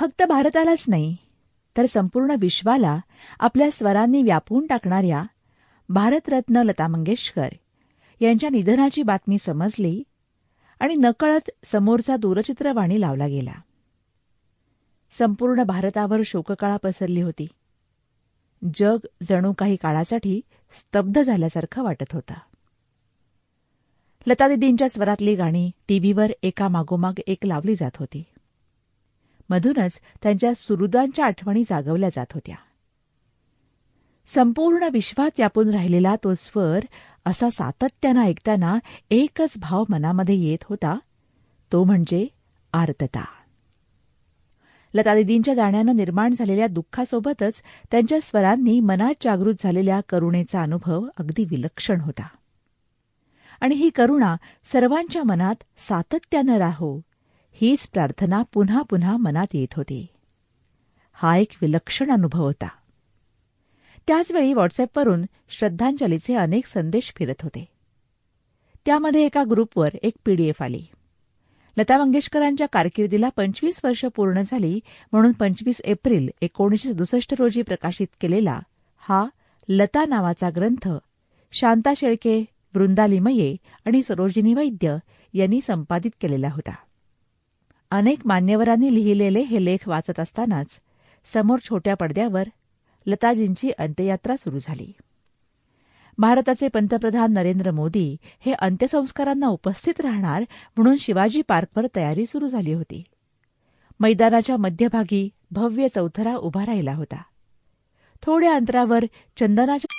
फक्त भारतालाच नाही तर संपूर्ण विश्वाला आपल्या स्वरांनी व्यापून टाकणाऱ्या भारतरत्न लता मंगेशकर यांच्या निधनाची बातमी समजली आणि नकळत समोरचा दूरचित्रवाणी लावला गेला. संपूर्ण भारतावर शोककळा पसरली होती. जग जणू काही काळासाठी स्तब्ध झाल्यासारखं वाटत होतं. लतादिदींच्या स्वरातली गाणी टीव्हीवर एका मागोमाग एक लावली जात होती. मधूनच त्यांच्या सुहृदांच्या आठवणी जागवल्या जात होत्या. संपूर्ण विश्वात व्यापून राहिलेला तो स्वर असा सातत्यानं ऐकताना एकच भाव मनामध्ये येत होता तो म्हणजे आर्तता. लतादिदींच्या जाण्यानं निर्माण झालेल्या दुःखासोबतच त्यांच्या स्वरांनी मनात जागृत झालेल्या करुणेचा अनुभव अगदी विलक्षण होता. आणि ही करुणा सर्वांच्या मनात सातत्यानं राहो हीच प्रार्थना पुन्हा पुन्हा मनात येत होती. हा एक विलक्षण अनुभव होता. त्याचवेळी व्हॉट्सअपवरून श्रद्धांजलीचे अनेक संदेश फिरत होते. त्यामध्ये एका ग्रुपवर एक पीडीएफ आली. लता मंगेशकरांच्या कारकिर्दीला पंचवीस वर्ष पूर्ण झाली म्हणून पंचवीस एप्रिल एकोणीसशे सदुसष्ट रोजी प्रकाशित केलेला हा लता नावाचा ग्रंथ शांता शेळके वृंदालिमये आणि सरोजिनी वैद्य यांनी संपादित केलेला होता. अनेक मान्यवरांनी लिहिलेले हे लेख वाचत असतानाच समोर छोट्या पडद्यावर लताजींची अंत्ययात्रा सुरू झाली. भारताचे पंतप्रधान नरेंद्र मोदी हे अंत्यसंस्कारांना उपस्थित राहणार म्हणून शिवाजी पार्कवर तयारी सुरू झाली होती. मैदानाच्या मध्यभागी भव्य चौथरा उभा राहिला होता. थोड्या अंतरावर चंदनाच्या